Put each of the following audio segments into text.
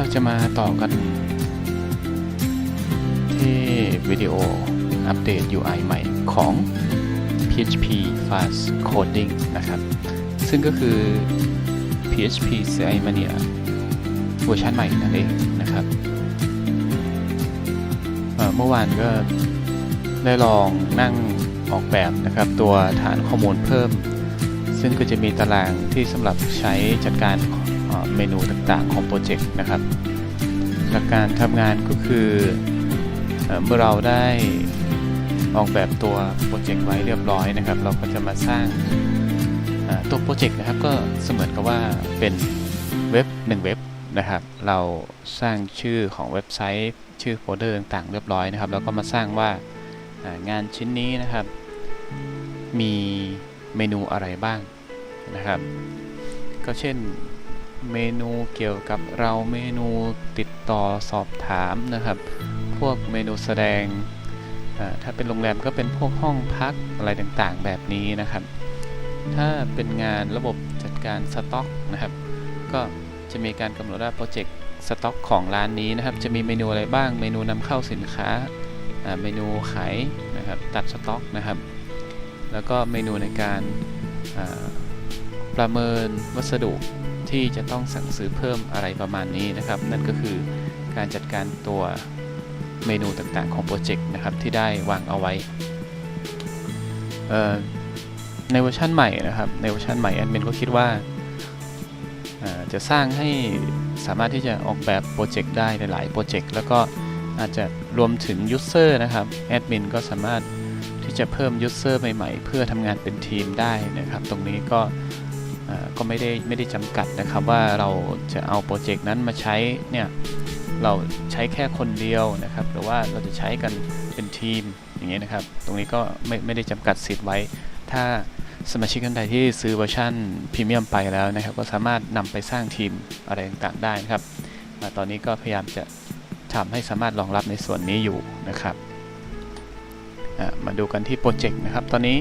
เราจะมาต่อกัน ที่วิดีโออัปเดต UI ใหม่ของ PHP Fast Coding นะครับ ซึ่งก็คือ PHP CI Mania เวอร์ชันใหม่นั่นเองนะครับเอ่อเมื่อวานก็ได้ลองนั่งออกแบบนะครับ ตัวฐานข้อมูลเพิ่ม ซึ่งก็จะมีตารางที่สำหรับใช้จัดการ เมนูต่างๆของโปรเจกต์นะครับ หลักการทำงานก็คือเอเมื่อเราได้ออกแบบตัวโปรเจกต์ไว้เรียบร้อยนะครับ เราก็จะมาสร้างตัวโปรเจกต์นะครับก็เสมือนกับว่าเป็นเว็บหนึ่งเว็บนะครับ เราสร้างชื่อของเว็บไซต์ ชื่อโฟลเดอร์ต่างๆ เรียบร้อยนะครับแล้วก็มาสร้างว่างานชิ้นนี้นะครับ มีเมนูอะไรบ้างนะครับ ก็เช่น เมนูเกี่ยวกับเราเมนูติดต่อสอบถามนะครับ พวกเมนูแสดง ถ้าเป็นโรงแรมก็เป็นพวกห้องพักอะไรต่างๆ แบบนี้นะครับ ถ้าเป็นงานระบบจัดการสต็อกนะครับ ก็จะมีการกำหนดว่าโปรเจกต์สต็อกของร้านนี้นะครับ จะมีเมนูอะไรบ้าง เมนูนำเข้าสินค้า เมนูขายนะครับ ตัดสต็อกนะครับ แล้วก็เมนูในการประเมินวัสดุ ที่จะต้องสั่งซื้อเพิ่มอะไรประมาณนี้นะครับ นั่นก็คือการจัดการตัวเมนูต่างๆของโปรเจกต์นะครับที่ได้วางเอาไว้ในเวอร์ชันใหม่นะครับในเวอร์ชันใหม่แอดมินก็คิดว่าจะสร้างให้สามารถที่จะออกแบบโปรเจกต์ได้หลายๆโปรเจกต์แล้วก็อาจจะรวมถึงยูเซอร์นะครับแอดมินก็สามารถที่จะเพิ่มยูเซอร์ใหม่ๆ เพื่อทำงานเป็นทีมได้นะครับ ตรงนี้ก็ ก็ไม่ได้ไม่ได้จำกัดนะครับว่าเราจะเอาโปรเจกต์นั้นมาใช้เนี่ยเราใช้แค่คนเดียวนะครับหรือว่าเราจะใช้กันเป็นทีมอย่างเงี้ยนะครับ ตรงนี้ก็ไม่ไม่ได้จำกัดสิทธิ์ไว้ ถ้าสมาชิกท่านใดที่ซื้อเวอร์ชันพรีเมียมไปแล้วนะครับ ก็สามารถนำไปสร้างทีมอะไรต่างๆได้นะครับอ่ตอนนี้ก็พยายามจะทำให้สามารถรองรับในส่วนนี้อยู่นะครับมาดูกันที่โปรเจกต์นะครับ ตอนนี้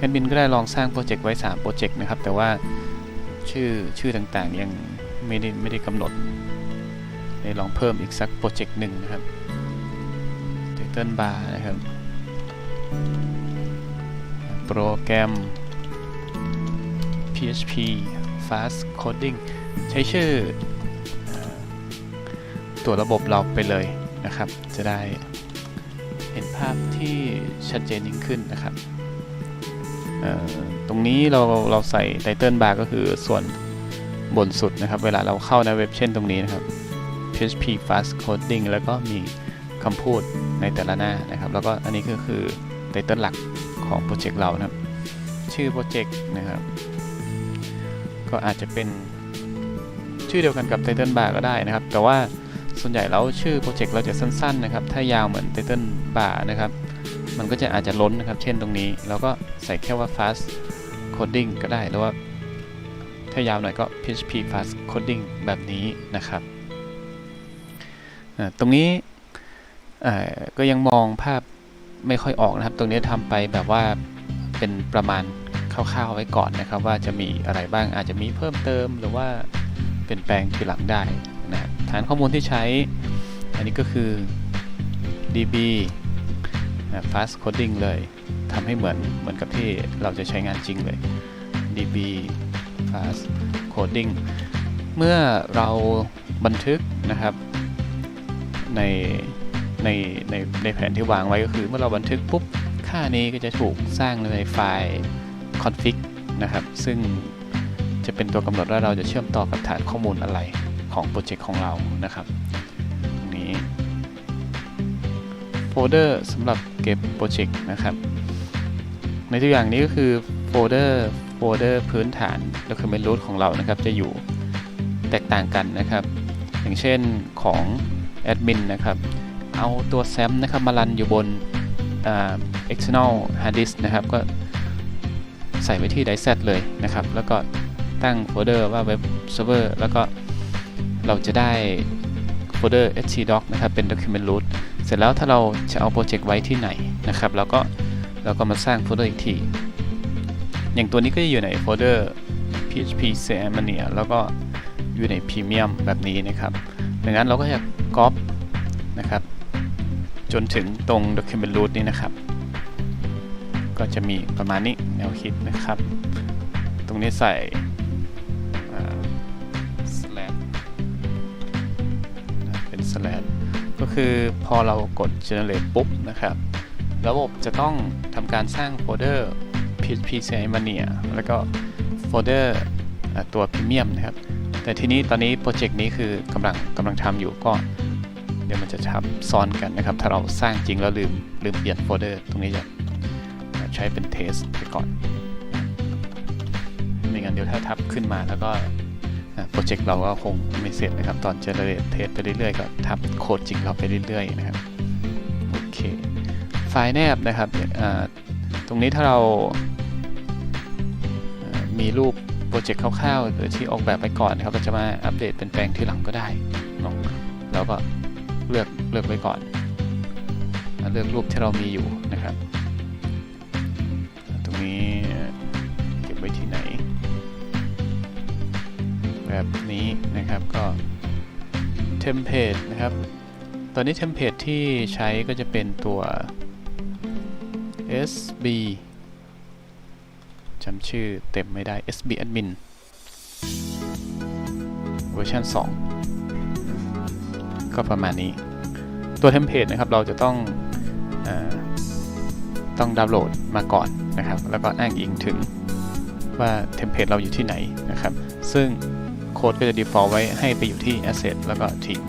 แอดมินก็ได้ลองสร้างโปรเจกต์ไว้3โปรเจกต์นะครับ แต่ว่าชื่อชื่อต่างๆ ยังไม่ได้ไม่ได้กำหนดเลยลองเพิ่มอีกสักโปรเจกต์หนึ่งนะครับ Title Bar นะครับ โปรแกรม PHP Fast Coding ใช้ชื่อตัวระบบเราไปเลยนะครับ จะได้เห็นภาพที่ชัดเจนยิ่งขึ้นนะครับ ตรงนี้เราเราใส่ไตเติลบาร์ก็คือส่วนบนสุดนะครับ เวลาเราเข้าในเว็บเช่นตรงนี้นะครับ PHP Fast Coding แล้วก็มีคำพูดในแต่ละหน้านะครับ แล้วก็อันนี้ก็คือไตเติลหลักของโปรเจกต์เรานะครับ ชื่อโปรเจกต์นะครับ ก็อาจจะเป็นชื่อเดียวกันกับไตเติลบาร์ก็ได้นะครับ แต่ว่าส่วนใหญ่แล้วชื่อโปรเจกต์เราจะสั้นๆนะครับ ถ้ายาวเหมือนไตเติลบาร์นะครับ มันก็จะอาจจะล้นนะครับ เช่นตรงนี้เราก็ใส่แค่ว่า fast coding ก็ได้หรือว่าถ้ายาวหน่อยก็ php fast coding แบบนี้นะครับตรงนี้ก็ยังมองภาพไม่ค่อยออกนะครับ ตรงนี้ทำไปแบบว่าเป็นประมาณคร่าวๆไว้ก่อนนะครับ ว่าจะมีอะไรบ้างอาจจะมีเพิ่มเติมหรือว่าเปลี่ยนแปลงทีหลังได้นะฐานข้อมูลที่ใช้ อันนี้ก็คือ db นะ fast coding เลยทำให้เหมือนเหมือนกับที่เราจะใช้งานจริงเลย db fast coding เมื่อเราบันทึกนะครับในในในในแผนที่วางไว้ก็คือเมื่อเราบันทึกปุ๊บ ค่านี้ก็จะถูกสร้างในไฟล์ config นะครับ ซึ่งจะเป็นตัวกำหนดว่าเราจะเชื่อมต่อกับฐานข้อมูลอะไรของโปรเจกต์ของเรานะครับตรงนี้โฟลเดอร์สำหรับ เก็บโปรเจกต์นะครับ ในตัวอย่างนี้ก็คือโฟลเดอร์โฟลเดอร์พื้นฐาน document root ของเรานะครับ จะอยู่แตกต่างกันนะครับ อย่างเช่นของแอดมินนะครับ เอาตัว SAM นะครับมารันอยู่บนอ่า external hard disk นะครับ ก็ใส่ไว้ที่ disk Z เลยนะครับ แล้วก็ตั้งโฟลเดอร์ว่า web server แล้วก็เราจะได้โฟลเดอร์ htdoc นะครับ เป็น document root เสร็จแล้วถ้าเราจะเอาโปรเจกต์ไว้ที่ไหนนะครับเราก็เราก็มาสร้างโฟลเดอร์อีกที อย่างตัวนี้ก็จะอยู่ในโฟลเดอร์ PHP s e m a n i a แล้วก็อยู่ใน Premium แบบนี้นะครับดังนั้นเราก็จะก๊อปนะครับจนถึงตรง Document Root นี้นะครับ ก็จะมีประมาณนี้แนวคิดนะครับ ตรงนี้ใส่ ก็คือพอเรากด generate ปุ๊บนะครับ ระบบจะต้องทำการสร้างโฟลเดอร์ PHP m a n i a แล้วก็โฟลเดอร์ตัว Premium นะครับ แต่ทีนี้ตอนนี้โปรเจกต์นี้คือกำลังกำลังทำอยู่ก็เดี๋ยวมันจะทับซ้อนกันนะครับ ถ้าเราสร้างจริงแล้วลืมลืมเปลี่ยนโฟลเดอร์ตรงนี้จะใช้เป็นเทสไปก่อนไม่งั้นเดี๋ยวถ้าทับขึ้นมาแล้วก็ โปรเจกต์เราก็คงไม่เสร็จนะครับ ตอนเจเนเรตเทสไปเรื่อยๆก็ทับโคดจริงเราไปเรื่อยๆนะครับโอเคไฟล์แนบนะครับตรงนี้ถ้าเรามีรูปโปรเจกต์คร่าวๆหรือที่ออกแบบไปก่อนนะครับเราจะมาอัปเดตเป็นแปลงที่หลังก็ได้เนาะเราก็เลือกเลือกไว้ก่อน เลือกรูปที่เรามีอยู่ แบบนี้นะครับก็เทมเพลตนะครับ ตอนนี้เทมเพลตที่ใช้ก็จะเป็นตัว SB จำชื่อเต็มไม่ได้ SB Admin เวอร์ชัน2 ก็ประมาณนี้ ตัวเทมเพลตนะครับเราจะต้องอต้องดาวน์โหลดมาก่อนนะครับ แล้วก็อ้างอิงถึงว่าเทมเพลตเราอยู่ที่ไหนนะครับ ซึ่ง โค้ดก็จะ default ไว้ให้ไปอยู่ที่ asset แล้วก็ team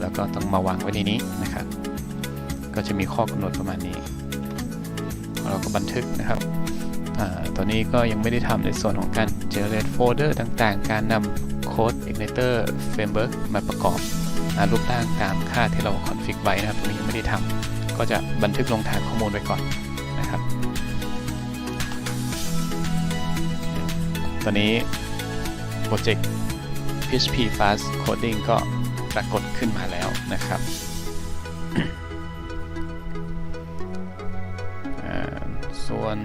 แล้วก็ต้องมาวางไว้ในนี้นะครับ ก็จะมีข้อกำหนดประมาณนี้ เราก็บันทึกนะครับอตอนนี้ก็ยังไม่ได้ทำในส่วนของการ generate folder ต่างๆ การนำโค้ด Igniter Framework มาประกอบรูปร่างตามค่าที่เรา config ไว้นะครับตรงนี้ยังไม่ได้ทำก็จะบันทึกลงฐานข้อมูลไว้ก่อนนะครับ ตอนนี้โปรเจกต์ PHP Fast Coding ก็ปรากฏขึ้นมาแล้วนะครับส่วน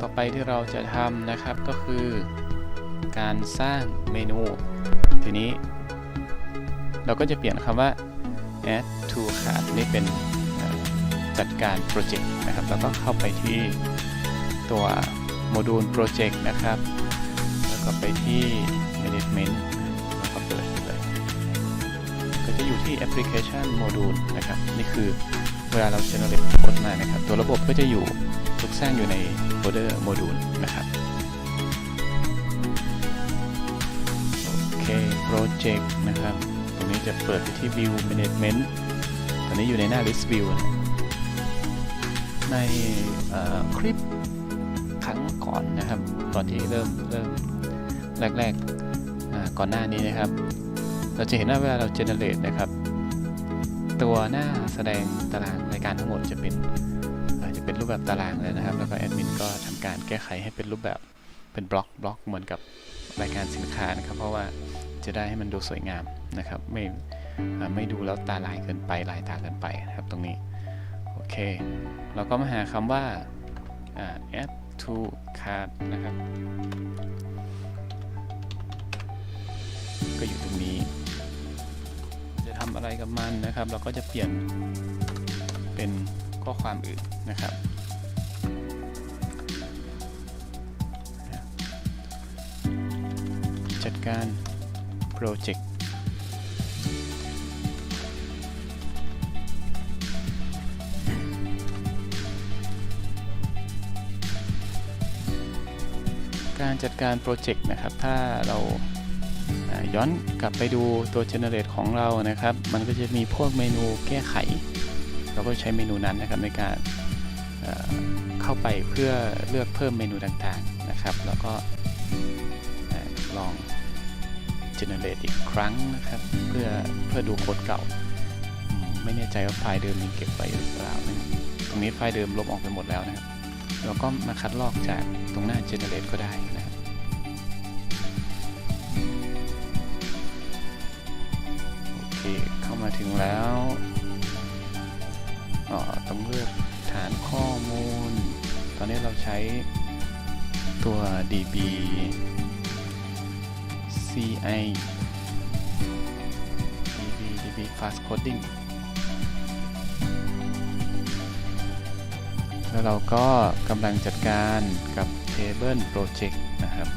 ต่อไปที่เราจะทำนะครับก็คือการสร้างเมนู ทีนี้ เราก็จะเปลี่ยนคำว่า add to cart นี่เป็นจัดการโปรเจกต์นะครับ แล้วก็เข้าไปที่ตัวโมดูลโปรเจกต์นะครับ ล้วก็ไปที่ management แล้วก็เปิดเลยก็จะอยู่ที่ application module นะครับ นี่คือเวลาเรา generate code มานะครับ ตัวระบบก็จะอยู่ถูกสร้างอยู่ในโฟลเดอร์ module นะครับ โอเค project นะครับ ตรงนี้จะเปิดไปที่ view management ตอนนี้อยู่ในหน้า list view นะในคลิปครั้งก่อนนะครับ ตอนที่เริ่มเริ่ม แรกๆก่อนหน้านี้นะครับ เราจะเห็นว่าเวลาเรา generate นะครับ ตัวหน้าแสดงตารางรายการทั้งหมดจะเป็นอาจจะเป็นรูปแบบตารางเลยนะครับ แล้วก็แอดมินก็ทำการแก้ไขให้เป็นรูปแบบเป็นบล็อกบล็อกเหมือนกับรายการสินค้านะครับ เพราะว่าจะได้ให้มันดูสวยงามนะครับไม่ไม่ดูแล้วตาลายเกินไปลายตาเกินไปนะครับตรงนี้โอเค เราก็มาหาคำว่า add to cart นะครับ รงนี้ จะทำอะไรกับมันนะครับ เราก็จะเปลี่ยนเป็นข้อความอื่นนะครับ จัดการโปรเจกต์การจัดการโปรเจกต์นะครับ ถ้าเราอ่า ย้อนกลับไปดูตัว generate ของเรานะครับ มันก็จะมีพวกเมนูแก้ไข เราก็ใช้เมนูนั้นนะครับในการเเข้าไปเพื่อเลือกเพิ่มเมนูต่างๆนะครับ แล้วก็ลอง generate อีกครั้งนะครับ เพื่อเพื่อดูโค้ดเก่า ไม่แน่ใจว่าไฟล์เดิมยังเก็บไว้หรือเปล่านะตรงนี้ไฟล์เดิมลบออกไปหมดแล้วนะครับ เราก็มาคัดลอกจากตรงหน้า generate ก็ได้ มาถึงแล้วต้องเลือกฐานข้อมูล ตอนนี้เราใช้ตัว db ci db db fast coding แล้วเราก็กำลังจัดการกับ table project นะครับ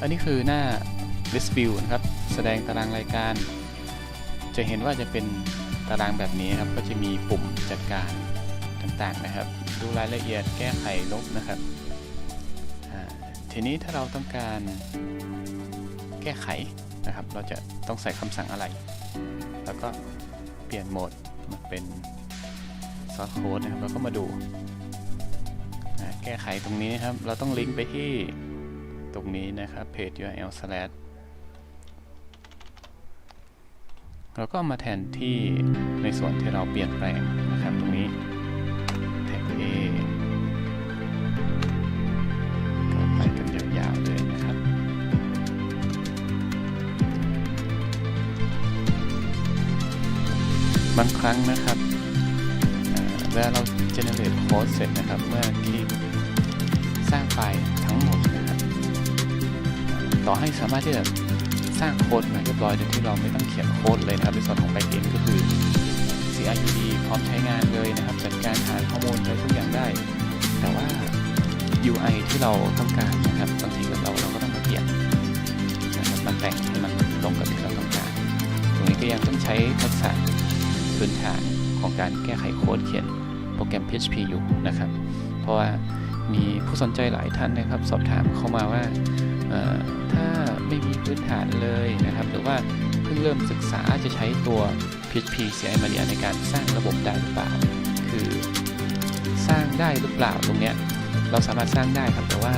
อันนี้คือหน้า list view นะครับ แสดงตารางรายการ จะเห็นว่าจะเป็นตารางแบบนี้ครับ ก็จะมีปุ่มจัดการต่างๆนะครับ ดูรายละเอียดแก้ไขลบนะครับ ทีนี้ถ้าเราต้องการแก้ไขนะครับ เราจะต้องใส่คำสั่งอะไร แล้วก็เปลี่ยนโหมดมาเป็น source นะครับแล้วก็มาดูแก้ไขตรงนี้นะครับ เราต้องลิงก์ไปที่ตรงนี้นะครับ page url slash เราก็มาแทนที่ในส่วนที่เราเปลี่ยนแปลงนะครับตรงนี้แท็ก A ก็ไปกันยาวๆเลยนะครับบางครั้งนะครับเอ่อเวลาเรา generate code เสร็จนะครับ เมื่อคลิกสร้างไฟล์ทั้งหมดนะครับ ต่อให้สามารถที่จะ ร้างโค้ดมาเรียบร้อยโดยที่เราไม่ต้องเขียนโค้ดเลยนะครับในส่วนของ backend ก็คือ CRUD พร้อมใช้งานเลยนะครับจัดการหาข้อมูลอะไรทุกอย่างได้ แต่ว่า UI ที่เราต้องการนะครับบางทีเราเราก็ต้องมาเปลี่ยนนะครับมาแต่งให้มันตรงกับที่เราต้องการ ตรงนี้ก็ยังต้องใช้ทักษะพื้นฐานของการแก้ไขโค้ดเขียนโปรแกรม PHP อยู่นะครับ เพราะว่า มีผู้สนใจหลายท่านนะครับ สอบถามเข้ามาว่าถ้าไม่มีพื้นฐานเลยนะครับ หรือว่าเพิ่งเริ่มศึกษาจะใช้ตัว PHP CI Maria ในการสร้างระบบได้หรือเปล่า คือสร้างได้หรือเปล่าตรงเนี้ยเราสามารถสร้างได้ครับแต่ว่า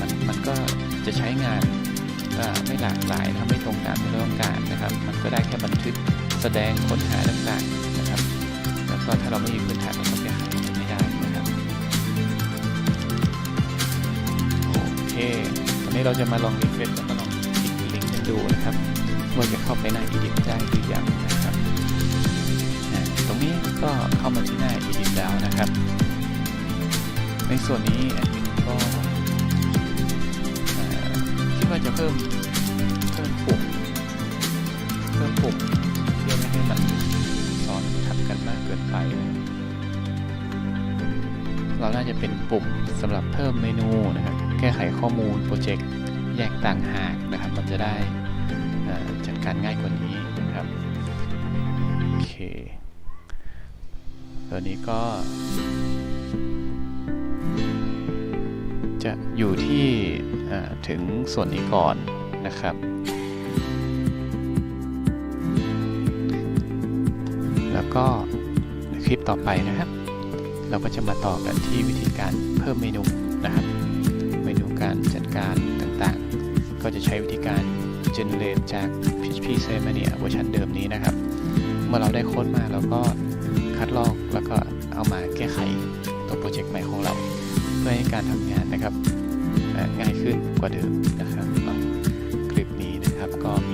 มันมันก็จะใช้งานไม่หลากหลายนะครับไม่ตรงตามที่เราต้องการนะครับ มันก็ได้แค่บันทึกแสดงค้นหาต่างๆนะครับ แล้วก็ถ้าเราไม่มีพื้นฐานเราก็แก้ไขมัน เราจะมาลองรีเฟรชแล้วก็ลองคลิกลิงก์กันดูนะครับว่าจะเข้าไปหน้า edit ได้หรือยังนะครับตรงนี้ก็เข้ามาที่หน้า edit แล้วนะครับ ในส่วนนี้แอดมินก็อ่าคิดว่าจะเพิ่มเพิ่มปุ่มเพิ่มปุ่มเพื่อไม่ให้มันซ้อนทับกันมากเกินไป เราน่าจะเป็นปุ่มสำหรับเพิ่มเมนูนะครับ ก้ไขข้อมูลโปรเจกต์แยกต่างหากนะครับ มันจะได้จัดการง่ายกว่านี้นะครับโอเคตัวนี้ก็ จะอยู่ที่ถึงส่วนนี้ก่อนนะครับแล้วก็คลิปต่อไปนะครับ เราก็จะมาต่อกันที่วิธีการเพิ่มเมนูนะครับ การจัดการต่างๆ ก็จะใช้วิธีการ generate จาก PHP s e m a n i a เวอร์ชันเดิมนี้นะครับ เมื่อเราได้โค้ดมาเราก็คัดลอกแล้วก็เอามาแก้ไขตัวโปรเจกต์ใหม่ของเรา เพื่อให้การทำงานนะครับง่ายขึ้นกว่าเดิมนะครับคลิปนี้นะครับก็มี